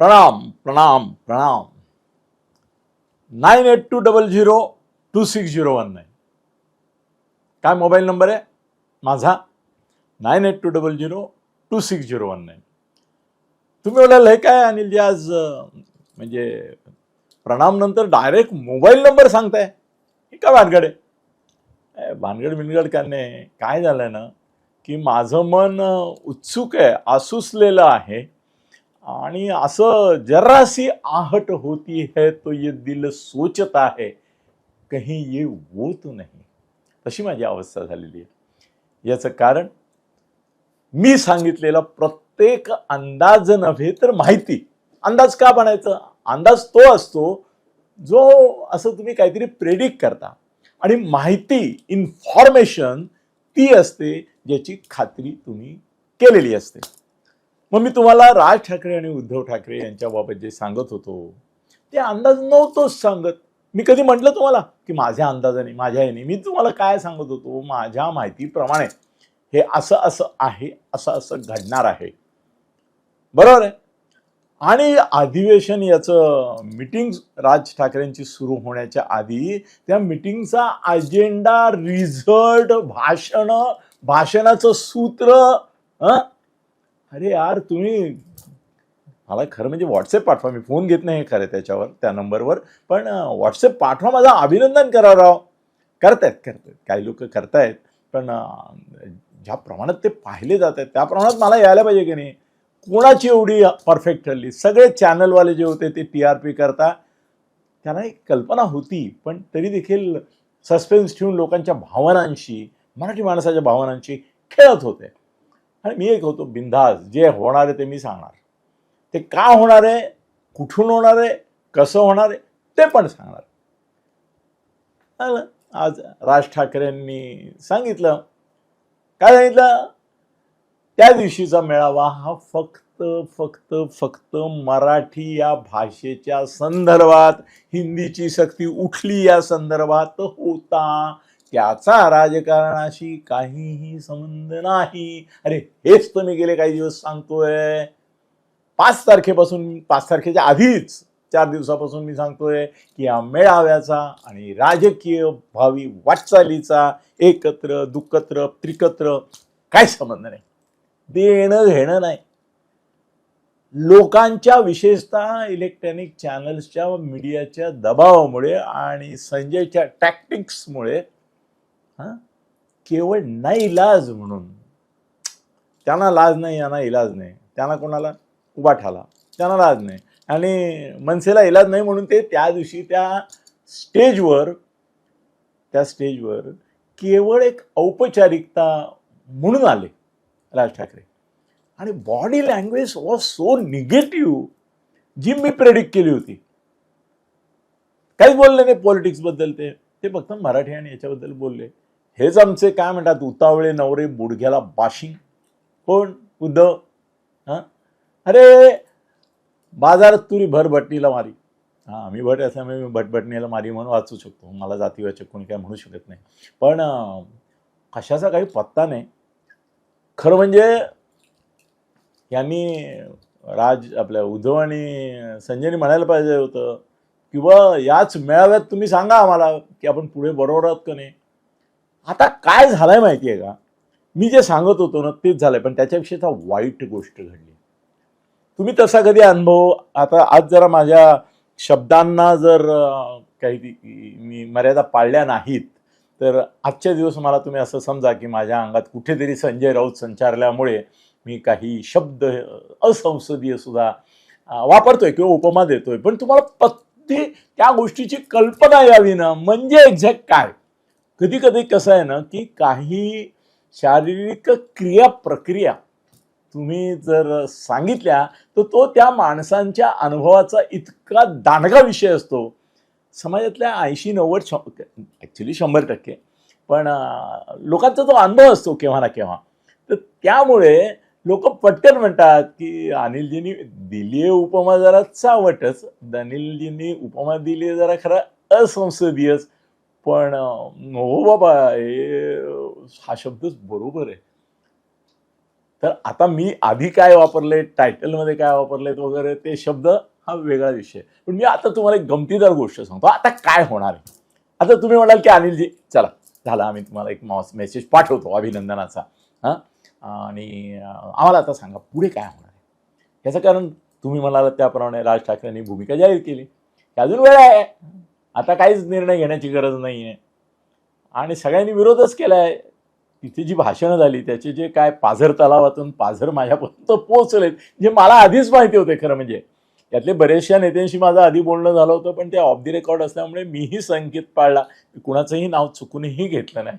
प्रणाम प्रणाम प्रणाम. Nine eight two double zero two six zero one nine. काय मोबाईल नंबर आहे? माझा. Nine eight two double zero two six zero one nine. तुम्ही म्हणाल हे काय अनिलजी आज म्हणजे प्रणाम नंतर डायरेक्ट मोबाईल नंबर सांगताय. हे का भानगड आहे? भानगड बिनगड काय काय झालंय ना की माझं मन उत्सुक आहे आसुसलेलं आहे. आणि असं जरासी आहट होती है तो ये दिल सोचता है कहीं ये वो तो नाही. तशी माझी अवस्था झालेली आहे. याचं कारण मी सांगितलेला प्रत्येक अंदाज नव्हे तर माहिती. अंदाज का बनायचं? अंदाज तो असतो जो असं तुम्ही काहीतरी प्रेडिक्ट करता. आणि माहिती इन्फॉर्मेशन ती असते ज्याची खात्री तुम्ही केलेली असते. मग मी तुम्हाला राज ठाकरे आणि उद्धव ठाकरे यांच्याबाबत जे सांगत होतो ते अंदाज नव्हतोच सांगत. मी कधी म्हटलं तुम्हाला? की माझ्या अंदाजाने माझ्या याने. मी तुम्हाला काय सांगत होतो? माझ्या माहितीप्रमाणे हे असं असं आहे असं असं घडणार आहे. बरोबर आहे? आणि अधिवेशन याचं मिटिंग राज ठाकरेंची सुरू होण्याच्या आधी त्या मिटिंगचा अजेंडा रिझल्ट भाषण भाषणाचं सूत्र हं? अरे यार तुम्ही मला खरं म्हणजे व्हॉट्सअप पाठवा. मी फोन घेत नाही खरं त्याच्यावर त्या नंबरवर पण व्हॉट्सअप पाठवा माझं अभिनंदन करा राव. करतायत करतायत. काही लोक करतायत पण ज्या प्रमाणात ते पाहिले जात आहेत त्या प्रमाणात मला यायला पाहिजे की नाही? कोणाची एवढी परफेक्ट ठरली? सगळे चॅनलवाले जे होते ते टी आर पी करता. त्यांना एक कल्पना होती पण तरी देखील सस्पेन्स ठेवून लोकांच्या भावनांशी मराठी माणसाच्या भावनांशी खेळत होते. आणि मी एक होतो बिंधास जे होणार आहे ते मी सांगणार. ते का होणार आहे कुठून होणार आहे कसं होणार आहे ते पण सांगणार. आज राज ठाकरेंनी सांगितलं. काय सांगितलं? त्या दिवशीचा मेळावा हा फक्त फक्त फक्त मराठी या भाषेच्या संदर्भात हिंदीची सक्ती उठली या संदर्भात होता. त्याचा राजकारणाशी काहीही संबंध नाही. अरे हेच तर मी गेले काही दिवस सांगतोय. पाच तारखेपासून पाच तारखेच्या आधीच चार दिवसापासून मी सांगतोय की या मेळाव्याचा आणि राजकीय भावी वाटचालीचा एकत्र दुकत्र त्रिकत्र काय संबंध नाही. देणं घेणं नाही. लोकांच्या विशेषतः इलेक्ट्रॉनिक चॅनल्सच्या मीडियाच्या दबावामुळे आणि संजयच्या टॅक्टिक्समुळे हां? केवळ नाही इलाज म्हणून. त्यांना लाज नाही यांना इलाज नाही. त्यांना कोणाला उभा ठाला. त्यांना लाज नाही. आणि मनसेला इलाज नाही म्हणून ते त्या दिवशी त्या स्टेजवर त्या स्टेजवर केवळ एक औपचारिकता म्हणून आले राज ठाकरे. आणि body language was so negative जी मी प्रेडिक्ट केली होती. काहीच बोलले नाही पॉलिटिक्सबद्दल ते. ते फक्त मराठी आणि याच्याबद्दल बोलले. हेच आमचे काय म्हणतात उतावळे नवरे बुडघ्याला बाशिंग. कोण उद्धव हां? अरे बाजारात तुरी भरभटणीला मारी. हां आम्ही भट असल्यामुळे मी भटभटणीला मारी म्हणून वाचू शकतो. मला जातीवाचक कोणी काय म्हणू शकत नाही. पण कशाचा काही पत्ता नाही. खरं म्हणजे यांनी राज आपल्या उद्धव आणि संजयनी म्हणायला पाहिजे होतं किंवा याच मेळाव्यात तुम्ही सांगा आम्हाला की आपण पुढे बरोबर आहोत का नाही. आता काय झालंय माहिती आहे का? मी जे सांगत होतो ना तेच झालंय. पण त्याच्यापेक्षा वाईट गोष्ट घडली. तुम्ही तसा कधी अनुभव आता आज जरा माझ्या शब्दांना जर काही मी मर्यादा पाळल्या नाहीत तर आजच्या दिवस मला तुम्ही असं समजा की माझ्या अंगात कुठेतरी संजय राऊत संचारल्यामुळे मी काही शब्द असंसदीय सुद्धा वापरतोय किंवा उपमा देतोय. पण तुम्हाला पत्ती त्या गोष्टीची कल्पना यावी ना. म्हणजे एक्झॅक्ट काय? कधी कधी कसं आहे ना की काही शारीरिक क्रिया प्रक्रिया तुम्ही जर सांगितल्या तर तो त्या माणसांच्या अनुभवाचा इतका दांडगा विषय असतो. समाजातल्या ऐंशी नव्वद श ॲक्च्युली शंभर टक्के. पण लोकांचा तो अनुभव असतो केव्हा ना केव्हा. तर त्यामुळे लोक पटकन म्हणतात की अनिलजींनी दिली आहे उपमा जरा चावटच अनिलजींनी उपमा दिली आहे जरा खरं असंसदीयच. पण हो बाबा हे हा शब्दच बरोबर आहे. तर आता मी आधी काय वापरले टायटलमध्ये काय वापरलेत वगैरे ते शब्द हा वेगळा विषय. पण मी आता तुम्हाला एक गमतीदार गोष्ट सांगतो. आता काय होणार आहे? आता तुम्ही म्हणाल की अनिलजी चला झाला आम्ही तुम्हाला एक मेसेज पाठवतो अभिनंदनाचा. हां? आणि आम्हाला आता सांगा पुढे काय होणार आहे? याचं कारण तुम्ही म्हणालात त्याप्रमाणे राज ठाकरेंनी भूमिका जाहीर केली. की अजून वेळ आहे. आता काहीच निर्णय घेण्याची गरज नाही आहे आणि सगळ्यांनी विरोधच केला आहे तिथे जी भाषणं झाली त्याचे जे काय पाझर तलावातून पाझर माझ्यापर्यंत पोहोचलेत जे मला आधीच माहिती होते खरं म्हणजे. यातले बरेचशा नेत्यांशी माझं आधी बोलणं झालं होतं पण ते ऑफ दी रेकॉर्ड असल्यामुळे मीही संकेत पाळला. कुणाचंही नाव चुकूनही घेतलं नाही.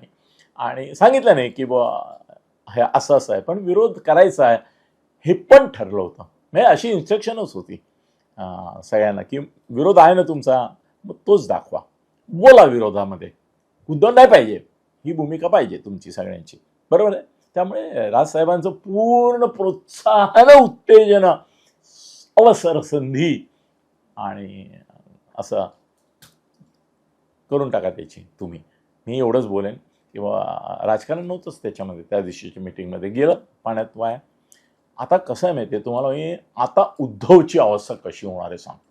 आणि सांगितलं नाही की बुवा हे असं असं आहे पण विरोध करायचा आहे हे पण ठरलं होतं. म्हणजे अशी इन्स्ट्रक्शनच होती. सगळ्यांना की विरोध आहे ना तुमचा? मग तोच दाखवा. बोला विरोधामध्ये. उद्धव नाही पाहिजे. ही भूमिका पाहिजे तुमची सगळ्यांची. बरोबर आहे? त्यामुळे राजसाहेबांचं पूर्ण प्रोत्साहन उत्तेजन अवसर संधी आणि असं करून टाका त्याची तुम्ही. मी एवढंच बोलेन. किंवा राजकारण नव्हतंच त्याच्यामध्ये. त्या दिवशीच्या मिटिंगमध्ये गेलं पाण्यात वाया. आता कसं आहे माहिती आहे तुम्हाला? मी आता उद्धवची अवस्था कशी होणार आहे सांगतो.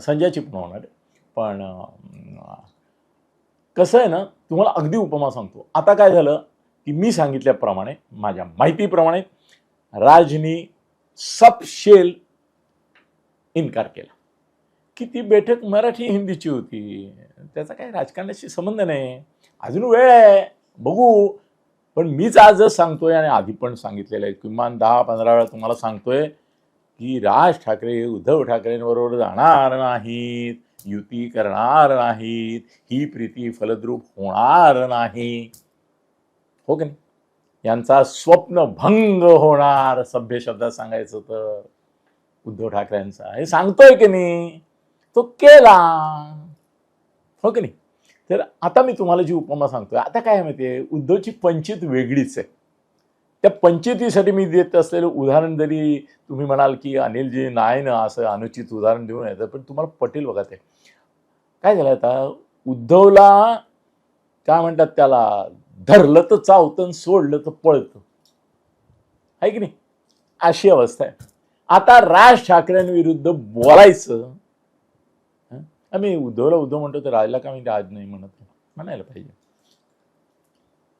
संजय संजयची पण होणार आहे. पण कसं आहे ना तुम्हाला अगदी उपमा सांगतो. आता काय झालं की मी सांगितल्याप्रमाणे माझ्या माहितीप्रमाणे राजनी सबशेल इन्कार केला. की ती बैठक मराठी हिंदीची होती. त्याचा काही राजकारणाशी संबंध नाही. अजून वेळ आहे. बघू. पण मीच आजच सांगतोय आणि आधी पण सांगितलेलं आहे किमान दहा पंधरा वेळा तुम्हाला सांगतोय की राज ठाकरे उद्धव ठाकरेंबरोबर जाणार नाहीत युती करणार नाहीत ही प्रीती फलद्रूप होणार नाही. हो की नाही? यांचा स्वप्नभंग होणार सभ्य शब्दात सांगायचं तर. उद्धव ठाकरेंचा हे सांगतोय की नाही? तो केला. हो की नाही? तर आता मी तुम्हाला जी उपमा सांगतोय आता काय माहितीये? उद्धवची पंचित वेगळीच आहे. त्या पंचायतीसाठी मी देत असलेलं उदाहरण जरी तुम्ही म्हणाल की अनिलजी नाही ना असं अनुचित उदाहरण देऊन येतं पण तुम्हाला पटेल बघा ते. काय झालं आता? उद्धवला काय म्हणतात त्याला? धरलं तर चावतं सोडलं तर पळतं. आहे की नाही? अशी अवस्था आहे. आता राज ठाकरेंविरुद्ध बोलायचं आम्ही उद्धवला उद्धव म्हणतो तर राजला का मी राज नाही म्हणत? म्हणायला पाहिजे.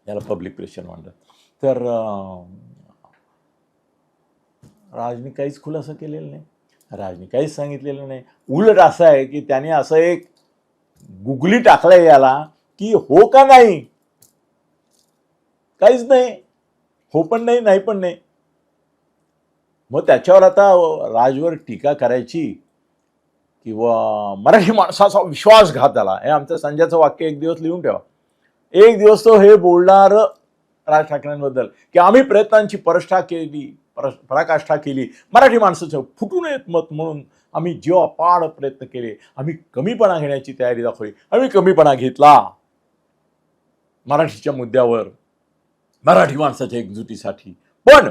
याला पब्लिक प्रेशर म्हणतात. तर राजने काहीच खुलासा केलेला नाही. राजने काहीच सांगितलेलं नाही. उलट असं आहे की त्याने असं एक गुगली टाकलाय याला की हो का नाही? काहीच नाही. हो पण नाही नाही पण नाही. मग त्याच्यावर आता राजवर टीका करायची किंवा मराठी माणसाचा विश्वासघात झाला. हे आमचं संजयचं वाक्य एक दिवस लिहून ठेवा. एक दिवस तो हे बोलणार राज ठाकरेंबद्दल की आम्ही प्रयत्नांची परष्ठा केली पर- पराकाष्ठा केली. मराठी माणसाचं फुटू नयेत मत म्हणून आम्ही जीवापाड प्रयत्न केले. आम्ही कमीपणा घेण्याची तयारी दाखवली. आम्ही कमीपणा घेतला. मराठीच्या मुद्द्यावर मराठी माणसाच्या एकजुटीसाठी. पण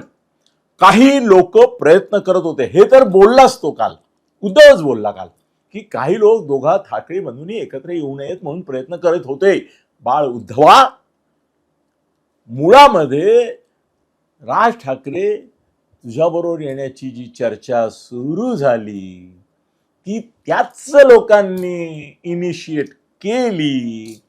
काही लोक प्रयत्न करत होते. हे तर बोललाच तो काल. उद्धवच बोलला काल की काही लोक दोघा ठाकरे बंधूंनी एकत्र येऊ नयेत म्हणून प्रयत्न करत होते. बाळ उद्धवा मुळामध्ये राज ठाकरे तुझ्याबरोबर येण्याची जी चर्चा सुरू झाली ती त्याच लोकांनी इनिशिएट केली.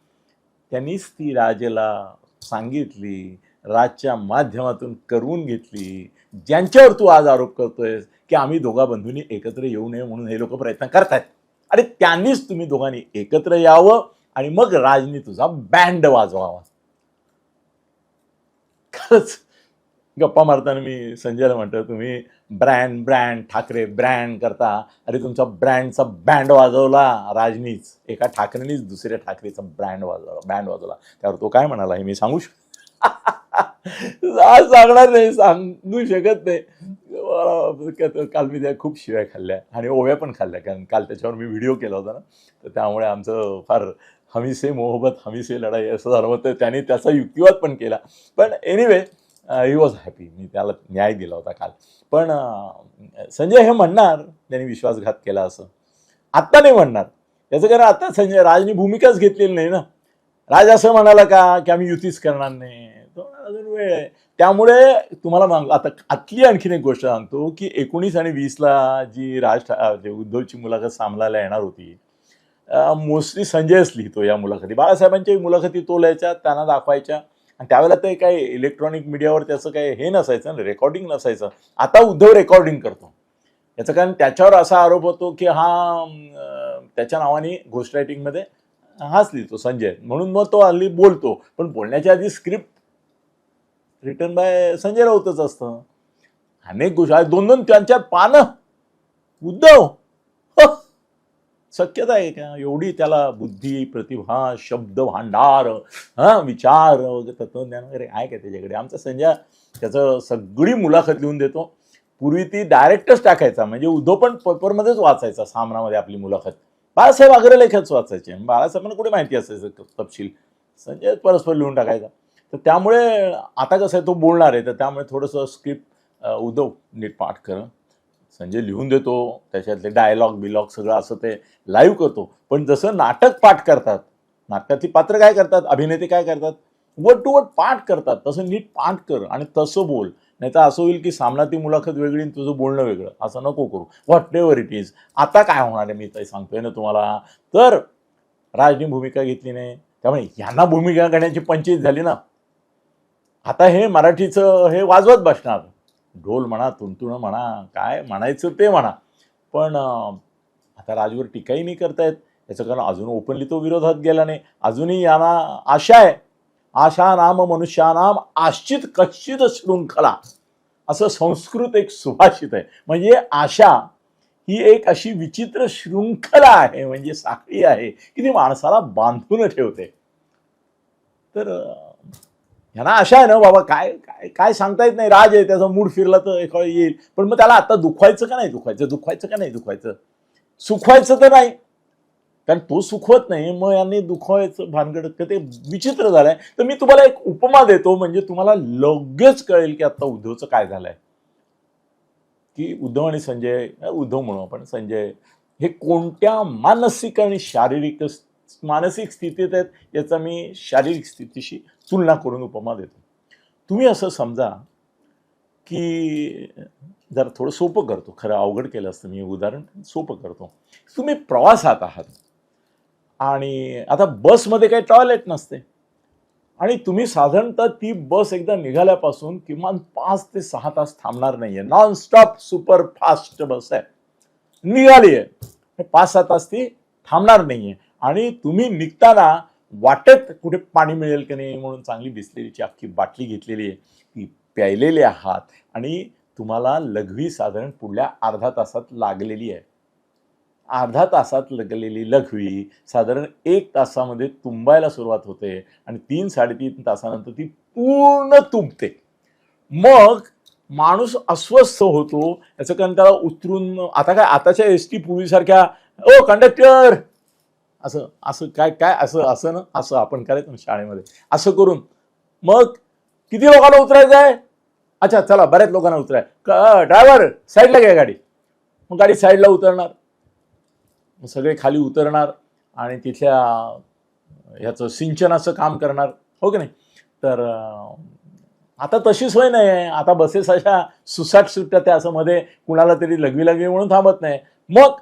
त्यांनीच ती राजेला सांगितली राजच्या माध्यमातून करून घेतली. ज्यांच्यावर तू आज आरोप करतोयस की आम्ही दोघा बंधूंनी एकत्र येऊ नये म्हणून हे लोक प्रयत्न करतायत. आणि त्यांनीच तुम्ही दोघांनी एकत्र यावं आणि मग राजनी तुझा बँड वाजवावा. खरंच गप्पा मारताना मी संजयला म्हणतो तुम्ही ब्रँड ब्रँड ठाकरे ब्रँड करता. अरे तुमचा ब्रँडचा बँड वाजवला राजनीच. एका ठाकरेनीच दुसऱ्या ठाकरेचा ब्रँड वाजवला बँड वाजवला. त्यावर तो काय म्हणाला हे मी सांगू शक आज सांगणार नाही सांगू शकत नाही. काल मी त्या खूप शिव्या खाल्ल्या आणि ओव्या पण खाल्ल्या. कारण काल त्याच्यावर मी व्हिडिओ केला होता ना तर त्यामुळे आमचं फार हमी से मोहब्बत हमी से लढाई असं झालं होतं. त्याने त्याचा युक्तिवाद पण केला. पण एनिवे ही वॉज हॅपी मी त्याला न्याय दिला होता काल. पण संजय हे म्हणणार त्यांनी विश्वासघात केला असं. आत्ता नाही म्हणणार. त्याचं कारण आता संजय राजनी भूमिकाच घेतलेली नाही ना. राज असं म्हणाला का की आम्ही युतीच करणार नाही. तो अजून वेळ आहे. त्यामुळे तुम्हाला मग आता आतली आणखीन एक गोष्ट सांगतो की एकोणीस आणि वीसला जी राज ठा- उद्धवची मुलाखत सामलायला येणार होती मोस्टली संजयच लिहितो या मुलाखती. बाळासाहेबांच्या मुलाखती तोलायच्या त्यांना दाखवायच्या आणि त्यावेळेला ते काही इलेक्ट्रॉनिक मीडियावर त्याचं काही हे नसायचं ना रेकॉर्डिंग नसायचं. आता उद्धव रेकॉर्डिंग करतो. याचं कारण त्याच्यावर असा आरोप होतो की हा त्याच्या नावाने घोस्ट रायटिंगमध्ये हाच लिहितो संजय. म्हणून मग तो हल्ली बोलतो. पण बोलण्याच्या आधी स्क्रिप्ट रिटर्न बाय संजय राऊतच असतं. अनेक गोष्टी दोन दोन त्यांच्यात पानं. उद्धव! शक्यता आहे का? एवढी त्याला बुद्धी प्रतिभा शब्द भांडार हा विचार वगैरे तत्वज्ञान वगैरे आहे का त्याच्याकडे? आमचा संजय त्याचं सगळी मुलाखत लिहून देतो. पूर्वी ती डायरेक्टच टाकायचा. म्हणजे उद्धव पण पेपरमध्येच वाचायचा सामनामध्ये आपली मुलाखत. बाळासाहेब अग्रलेखच वाचायचे. बाळासाहेबांना कुठे माहिती असायचं तपशील? संजय परस्पर लिहून टाकायचा. तर त्यामुळे आता कसं आहे तो बोलणार आहे. तर त्यामुळे थोडंसं स्क्रिप्ट उद्धव नीट पाठ कर. संजय लिहून देतो त्याच्यातले डायलॉग बिलॉग सगळं असं ते लाईव्ह करतो. पण जसं नाटक पाठ करतात नाटकातली पात्र काय करतात अभिनेते काय करतात? वट टू वट पाठ करतात. तसं नीट पाठ कर आणि तसं बोल. नाही तर असं होईल की सामना ती मुलाखत वेगळी आणि तुझं बोलणं वेगळं. असं नको करू. व्हॉट एव्हर इट इज आता काय होणार आहे मी ते सांगतोय ना तुम्हाला. तर राजनी भूमिका घेतली नाही. त्यामुळे यांना भूमिका घेण्याची पंचायत झाली ना. आता हे मराठीचं हे वाजवत बसणार. ढोल म्हणा तुणतुणं म्हणा काय म्हणायचं ते म्हणा. पण आता राजवर टीकाही नाही करतायत. याचं कारण अजून ओपनली तो विरोधात गेला नाही. अजूनही यांना आशा आहे. आशा नाम मनुष्यानाम आश्चित कश्चित शृंखला. असं संस्कृत एक सुभाषित आहे. म्हणजे आशा ही एक अशी विचित्र शृंखला आहे. म्हणजे साखळी आहे की ती माणसाला बांधून ठेवते. तर यांना ह्यांना आशा आहे ना बाबा काय काय काय सांगता येत नाही राज आहे त्याचा मूड फिरला तर एक वेळ येईल. पण मग त्याला आता दुखवायचं का नाही दुखवायचं? दुखवायचं का नाही दुखवायचं? सुखवायचं तर नाही. कारण तो सुखवत नाही मग यांनी दुखवायचं भानगड ते विचित्र झालंय. तर मी तुम्हाला एक उपमा देतो म्हणजे तुम्हाला लगेच कळेल की आता उद्धवचं काय झालंय. की उद्धव आणि संजय उद्धव म्हणू आपण संजय हे कोणत्या मानसिक आणि शारीरिक मानसिक स्थितीत आहेत याचा मी शारीरिक स्थितीशी तुलना करून उपमा देतो. तुम्ही असं समजा की जरा थोडं सोपं करतो. खरं अवघड केलं असतं मी उदाहरण सोपं करतो. तुम्ही प्रवासात आहात आणि आता बसमध्ये काही टॉयलेट नसते आणि तुम्ही साधारणतः ती बस एकदा निघाल्यापासून किमान पाच ते सहा तास थांबणार नाही non stop super fast bus आहे. निघाली आहे पाच सहा तास ती थांबणार नाही आहे आणि तुम्ही निघताना वाटेत कुठे पाणी मिळेल की नाही म्हणून चांगली बिसलेलीची अख्खी बाटली घेतलेली आहे. ती प्यायलेली आहात आणि तुम्हाला लघवी साधारण पुढल्या अर्धा तासात लागलेली आहे. अर्धा तासात लागलेली लघवी साधारण एक तासामध्ये तुंबायला सुरुवात होते आणि तीन साडेतीन तासानंतर ती पूर्ण तुंबते. मग माणूस अस्वस्थ होतो याचं कारण त्याला उतरून आता काय आताच्या एस टी पूर्वीसारख्या ओ कंडक्टर असं असं काय काय असं असं ना असं आपण करायचं ना शाळेमध्ये. असं करून मग किती लोकांना उतरायचं आहे? अच्छा चला बऱ्याच लोकांना उतराय. ड्रायव्हर साईडला घ्या गाडी. मग गाडी साईडला उतरणार. मग सगळे खाली उतरणार आणि तिथल्या ह्याचं सिंचनाचं काम करणार. हो की नाही? तर आता तशी सोय नाही आहे. आता बसेस अशा सुसाट सुट्ट्या त्या असं मध्ये कुणाला तरी लघवी लघवी म्हणून थांबत नाही. मग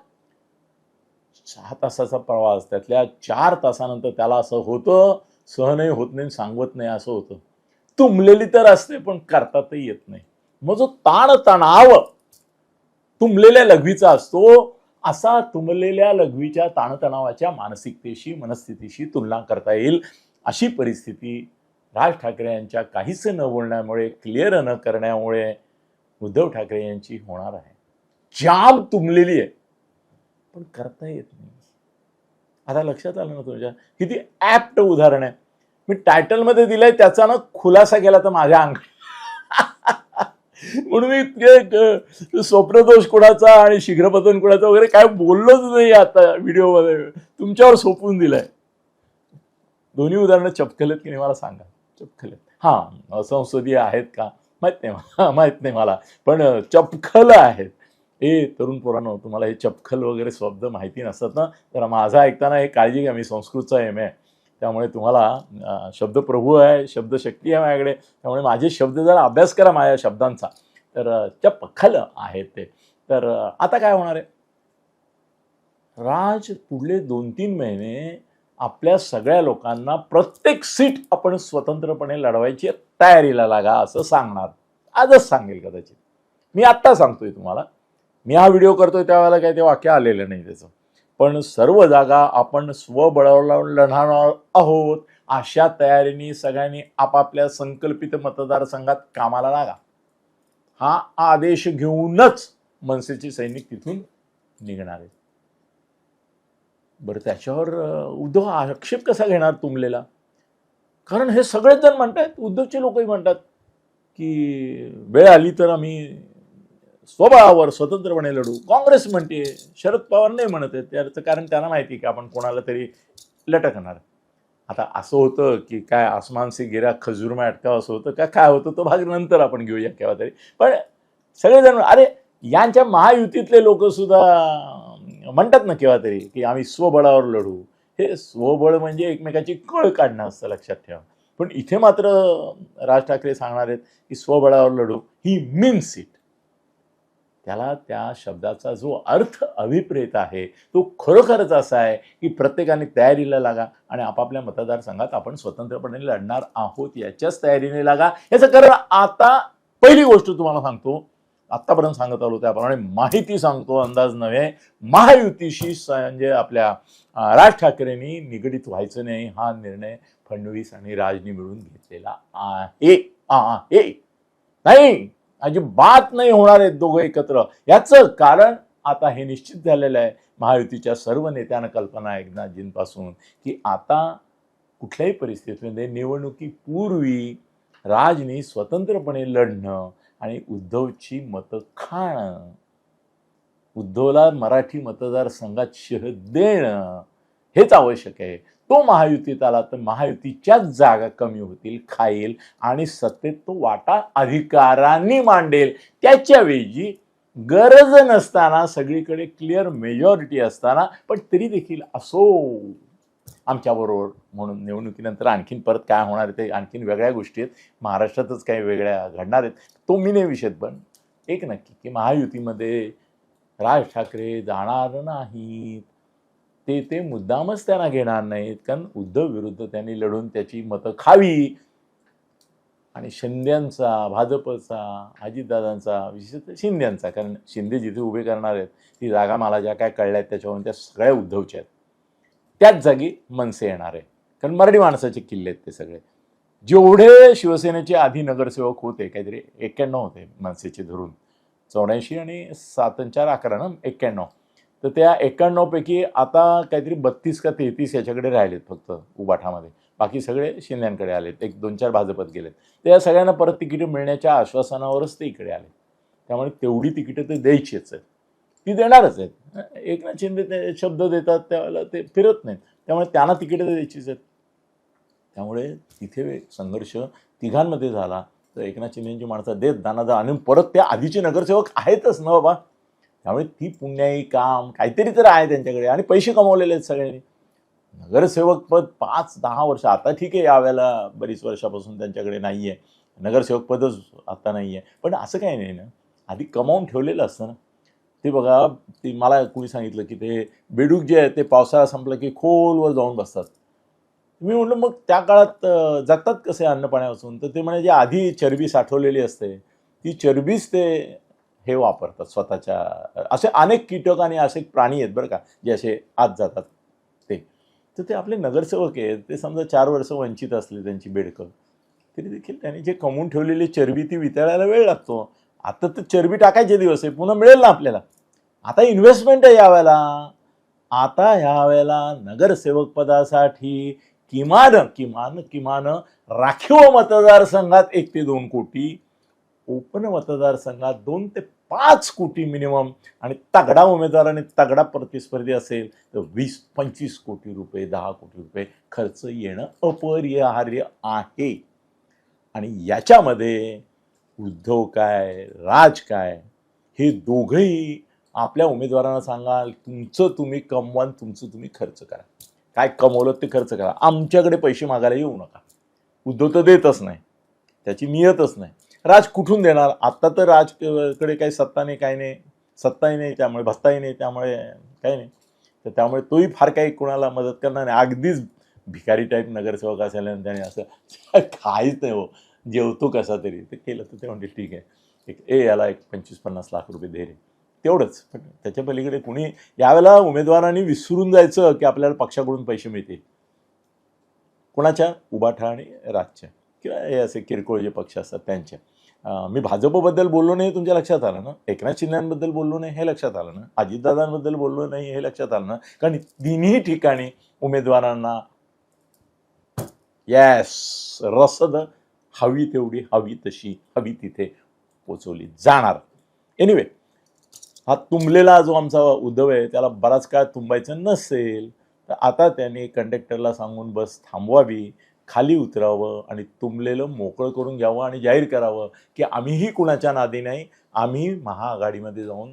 सहा तासाचा प्रवास त्यातल्या चार तासानंतर त्याला असं होतं सहनही होत नाही सांगवत नाही असं होतं. तुंबलेली तर असते पण करतातही येत नाही. मग जो ताण तणाव तुंबलेल्या लघवीचा असतो असा तुंबलेल्या लघवीच्या ताणतणावाच्या मानसिकतेशी मनस्थितीशी तुलना करता येईल. अशी परिस्थिती राज ठाकरे यांच्या काहीच न बोलण्यामुळे क्लिअर न करण्यामुळे उद्धव ठाकरे यांची होणार आहे. जाम तुंबलेली आहे. पण करता येत नाही. आता लक्षात आलं ना तुमच्या किती ऍप्ट उदाहरण आहे. मी टायटलमध्ये दिलंय त्याचा ना खुलासा केला तर माझ्या अंग म्हणून मी स्वप्नदोष कुणाचा आणि शीघ्रपतन कुणाचा वगैरे काय बोललोच नाही आता व्हिडिओमध्ये. तुमच्यावर सोपून दिलंय. दोन्ही उदाहरणं चपखल आहेत की नाही मला सांगा. चपखलेत. हां संसदीय आहेत का? माहीत नाही मला. माहीत नाही मला. पण चपखल आहेत. ए तरुण पोरांनो तुम्हाला हे चपखल वगैरे शब्द माहिती नसतात ना? तर माझा ऐकताना हे काळजी घ्या मी संस्कृतचा एम आहे त्यामुळे तुम्हाला शब्द शब्दप्रभू आहे शब्दशक्ती आहे माझ्याकडे. त्यामुळे माझे शब्द जरा अभ्यास करा माझ्या शब्दांचा. तर चपखल त्या पखल आहेत ते. तर आता काय होणार आहे? राज पुढले दोन तीन महिने आपल्या सगळ्या लोकांना प्रत्येक सीट आपण स्वतंत्रपणे लढवायची तयारीला लागा असं सांगणार. आजच सांगेल कदाचित. मी आत्ता सांगतोय तुम्हाला. मी हा व्हिडिओ करतोय त्यावेळेला काही ते वाक्य आलेलं नाही त्याचं. पण सर्व जागा आपण स्वबळावर लढणार आहोत अशा तयारीने सगळ्यांनी आपापल्या संकल्पित मतदारसंघात कामाला लागा. हा आदेश घेऊनच मनसेचे सैनिक तिथून निघणार आहेत. बरं त्याच्यावर उद्धव आक्षेप कसा घेणार तुंबलेला कारण हे सगळेच जण म्हणतात उद्धवचे लोकही म्हणतात की वेळ आली तर आम्ही स्वबळावर स्वतंत्रपणे लढू. काँग्रेस म्हणते शरद पवार नाही म्हणत आहेत. त्याचं कारण त्यांना माहिती आहे की आपण कोणाला तरी लटकणार. आता असं होतं की काय आसमान से गिरा खजूर में असं होतं का? काय होतं? तो भाग नंतर आपण घेऊया केव्हा तरी. पण सगळेजण अरे यांच्या महायुतीतले लोक सुद्धा म्हणतात ना केव्हा तरी की आम्ही स्वबळावर लढू. हे स्वबळ म्हणजे एकमेकाची कळ काढणं असतं लक्षात ठेवा. पण इथे मात्र राज ठाकरे सांगणार आहेत की स्वबळावर लढू. ही मीन सीट त्याला त्या शब्दाचा जो अर्थ अभिप्रेत आहे तो खरोखरच असा आहे की प्रत्येकाने तयारीला लागा आणि आपापल्या मतदारसंघात आपण स्वतंत्रपणे लढणार आहोत याच्याच तयारीने लागा. याचं कारण आता पहिली गोष्ट तुम्हाला सांगतो. आत्तापर्यंत सांगत आलो त्याप्रमाणे माहिती सांगतो अंदाज नव्हे. महायुतीशी म्हणजे आपल्या राज ठाकरेंनी निगडीत व्हायचं नाही. हा निर्णय फडणवीस आणि राजनी मिळून घेतलेला आहे. आहे. नाही. अजिबात नाही होणार आहेत दोघं एकत्र. याचं कारण आता हे निश्चित झालेलं आहे महायुतीच्या सर्व नेत्यांना कल्पना एकनाथजींपासून की आता कुठल्याही परिस्थितीमध्ये निवडणुकीपूर्वी राजनी स्वतंत्रपणे लढणं आणि उद्धवची मतं खाणं उद्धवला मराठी मतदारसंघात शह देणं हेच आवश्यक आहे. तो महायुतीत आला तर महायुतीच्याच जागा कमी होतील खाईल आणि सत्तेत तो वाटा अधिकारांनी मांडेल. त्याच्याऐवजी गरज नसताना सगळीकडे क्लिअर मेजॉरिटी असताना पण तरी देखील असो. आमच्याबरोबर म्हणून निवडणुकीनंतर आणखीन परत काय होणार आहे ते आणखीन वेगळ्या गोष्टी आहेत. महाराष्ट्रातच काही वेगळ्या घडणार आहेत. तो मी नाही विषय पण एक नक्की की महायुतीमध्ये राज ठाकरे जाणार नाहीत. ते ते मुद्दामच त्यांना घेणार नाहीत कारण उद्धव विरुद्ध त्यांनी लढून त्याची मतं खावी. आणि शिंद्यांचा भाजपचा अजितदादांचा विशेषतः शिंद्यांचा कारण शिंदे जिथे उभे करणार आहेत ती जागा मला ज्या काय कळल्या आहेत त्याच्यावरून त्या सगळ्या उद्धवच्या आहेत. त्याच जागी मनसे येणार आहे कारण मराठी माणसाचे किल्ले आहेत ते सगळे. जेवढे शिवसेनेचे आधी नगरसेवक होते काहीतरी एक्क्याण्णव होते मनसेचे धरून. चौऱ्याऐंशी आणि सात चार अकरा ना? एक्क्याण्णव. तर त्या एक्क्याण्णवपैकी आता काहीतरी बत्तीस का तेहतीस याच्याकडे राहिलेत फक्त उबाठामध्ये. बाकी सगळे शिंद्यांकडे आलेत. एक दोन चार भाजपत गेलेत. त्या सगळ्यांना परत तिकीटं मिळण्याच्या आश्वासनावरच ते इकडे आले त्यामुळे तेवढी तिकीटं ते द्यायचीच आहेत. ती देणारच आहेत. एकनाथ शिंदे ते शब्द देतात त्यावेळेला ते फिरत नाहीत. त्यामुळे त्यांना तिकीटं तर द्यायचीच आहेत. त्यामुळे तिथे संघर्ष तिघांमध्ये झाला. तर एकनाथ शिंदेची माणसं देत दानादा आणि परत ते आधीचे नगरसेवक आहेतच ना बाबा? त्यामुळे ती पुण्याई काम काहीतरी तर आहे त्यांच्याकडे आणि पैसे कमवलेले आहेत सगळ्यांनी. नगरसेवक पद पाच दहा वर्ष आता ठीक आहे यावेळेला बरीच वर्षापासून त्यांच्याकडे नाही आहे नगरसेवक पदच आता नाही आहे पण असं काही नाही ना. आधी कमावून ठेवलेलं असतं ना. ते बघा ते मला कुणी सांगितलं की ते बेडूक जे आहे ते पावसाळा संपलं की खोलवर जाऊन बसतात. मी म्हटलं मग त्या काळात जातात जगतात कसे अन्न पाण्यापासून तर ते म्हणजे जे आधी चरबी साठवलेली असते. ती चरबीच ते हे वापरतात स्वतःच्या असे अनेक कीटक आणि असे प्राणी आहेत बरं का जे असे आत जातात ते. तर ते आपले नगरसेवक आहेत ते समजा चार वर्ष वंचित असले त्यांची बेडकं तरी देखील त्यांनी जे कमवून ठेवलेली चरबी ती वितळायला वेळ लागतो. आता तर चरबी टाकायचे दिवस आहे पुन्हा मिळेल ना आपल्याला. आता इन्व्हेस्टमेंट आहे यावेळेला. आता ह्या वेळेला नगरसेवक पदासाठी किमान किमान किमान राखीव मतदारसंघात एक ते दोन कोटी ओपन मतदारसंघात दोन ते पाच कोटी मिनिमम आणि तगडा उमेदवार आणि तगडा प्रतिस्पर्धी असेल तर वीस पंचवीस कोटी रुपये दहा कोटी रुपये खर्च येणं अपरिहार्य आहे. आणि याच्यामध्ये उद्धव काय राज काय हे दोघंही आपल्या उमेदवारांना सांगाल तुमचं तुम्ही कमवान तुमचं तुम्ही खर्च करा. काय कमवलं ते खर्च करा. आमच्याकडे पैसे मागायला येऊ नका. उद्धव तर देतच नाही. त्याची नियतच नाही. राज कुठून देणार? आत्ता तर राजकडे काही सत्ता नाही काही नाही. सत्ताही नाही त्यामुळे भत्ताही नाही त्यामुळे काही नाही. तर त्यामुळे तोही फार काही कोणाला मदत करणार नाही. अगदीच भिकारी टाईप नगरसेवक असेल त्याने असं काहीच नाही हो. जेवतो कसा तरी. ते केलं तर ते म्हणते ठीक आहे. एक ए याला एक पंचवीस पन्नास लाख रुपये दे रे. तेवढंच. पण त्याच्या पलीकडे कुणी यावेळेला उमेदवारांनी विसरून जायचं की आपल्याला पक्षाकडून पैसे मिळतील. कोणाच्या? उबाठा आणि राजच्या. किंवा हे असे किरकोळ जे पक्ष असतात त्यांच्या. मी भाजपबद्दल बोललो नाही तुमच्या लक्षात आलं ना? एकनाथ शिंदेबद्दल बोललो नाही हे लक्षात आलं ना? अजितदादांबद्दल बोललो नाही हे लक्षात आलं ना? कारण तिन्ही ठिकाणी उमेदवारांना यस रसद हवी तेवढी हवी तशी हवी तिथे पोचवली जाणार. एनिवे हा तुंबलेला जो आमचा उद्धव आहे त्याला बराच काळ तुंबायचं नसेल तर आता त्याने कंडक्टरला सांगून बस थांबवावी. खाली उतरावं आणि तुंबलेलं मोकळं करून घ्यावं आणि जाहीर करावं की आम्हीही कुणाच्या नादी नाही आम्ही महाआघाडीमध्ये जाऊन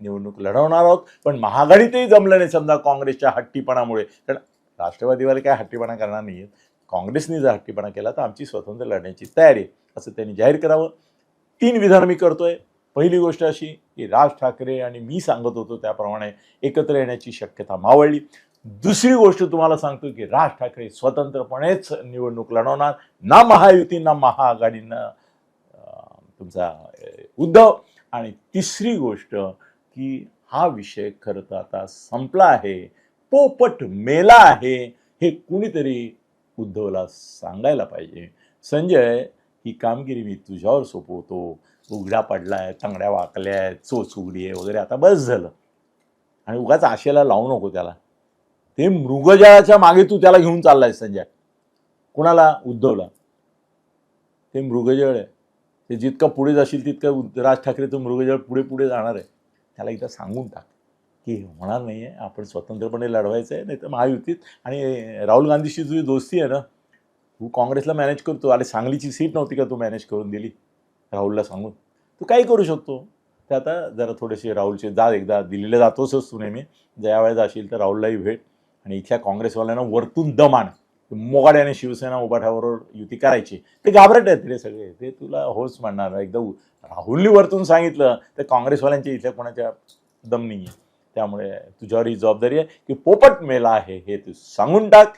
निवडणूक लढवणार आहोत. पण महाआघाडीतही जमलं नाही समजा काँग्रेसच्या हट्टीपणामुळे. कारण राष्ट्रवादीवाले काय हट्टीपणा करणार नाही आहेत काँग्रेसने जर हट्टीपणा केला तर आमची स्वतंत्र लढण्याची तयारी असं त्यांनी जाहीर करावं. तीन विधान मी करतोय. पहिली गोष्ट अशी की राज ठाकरे आणि मी सांगत होतो त्याप्रमाणे एकत्र येण्याची शक्यता मावळली. दुसरी गोष्ट तुम्हाला सांगतो की राज ठाकरे स्वतंत्रपणेच निवडणूक लढवणार. ना महायुती ना महाआघाडीनं तुमचा उद्धव. आणि तिसरी गोष्ट की हा विषय खरं तर आता संपला आहे. पोपट मेला आहे. हे कुणीतरी उद्धवला सांगायला पाहिजे. संजय ही कामगिरी मी तुझ्यावर सोपवतो. उघडा पडलाय तंगड्या वाकल्या आहेत चोच उघडी आहे वगैरे. आता बस झालं. आणि उगाच आशेला लावू नको त्याला. ते मृगजळाच्या मागे तू त्याला घेऊन चाललाय संजय. कुणाला? उद्धवला. ते मृगजळ आहे. ते जितकं पुढे जाशील तितकं राज राज ठाकरेचं मृगजळ पुढे पुढे जाणार आहे. त्याला एकदा सांगून टाक. की होणार नाही आहे आपण स्वतंत्रपणे लढवायचं आहे नाही तर महायुतीत. आणि राहुल गांधीशी तुझी दोस्ती आहे ना? तू काँग्रेसला मॅनेज करतो अरे सांगलीची सीट नव्हती का तू मॅनेज करून दिली? राहुलला सांगून. तू काही करू शकतो. ते आता जरा थोडेसे राहुलचे जा एकदा दिल्लीला जातोसच तू नेहमी. ज्या वेळेस जाशील तर राहुललाही भेट. आणि इथल्या काँग्रेसवाल्यांना वरतून दमान मोगाड्याने शिवसेना उभाठाबरोबर युती करायची. ते घाबरट आहेत रे सगळे. ते तुला होच म्हणणार. एकदा राहुलनी वरतून सांगितलं तर काँग्रेसवाल्यांच्या इथल्या कोणाच्या दम नाही आहे त्यामुळे तुझ्यावर ही जबाबदारी आहे की पोपट मेला आहे हे तू सांगून टाक.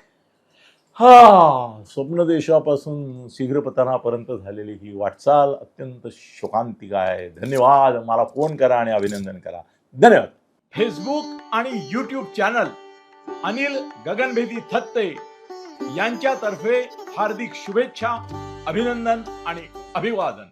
हा स्वप्नदेशापासून शीघ्रपतनापर्यंत झालेली ही वाटचाल अत्यंत शोकांतिक आहे. धन्यवाद. मला फोन करा आणि अभिनंदन करा. धन्यवाद. फेसबुक आणि युट्यूब चॅनल अनिल गगनभेदी थत्ते यांच्यातर्फे हार्दिक शुभेच्छा अभिनंदन आणि अभिवादन.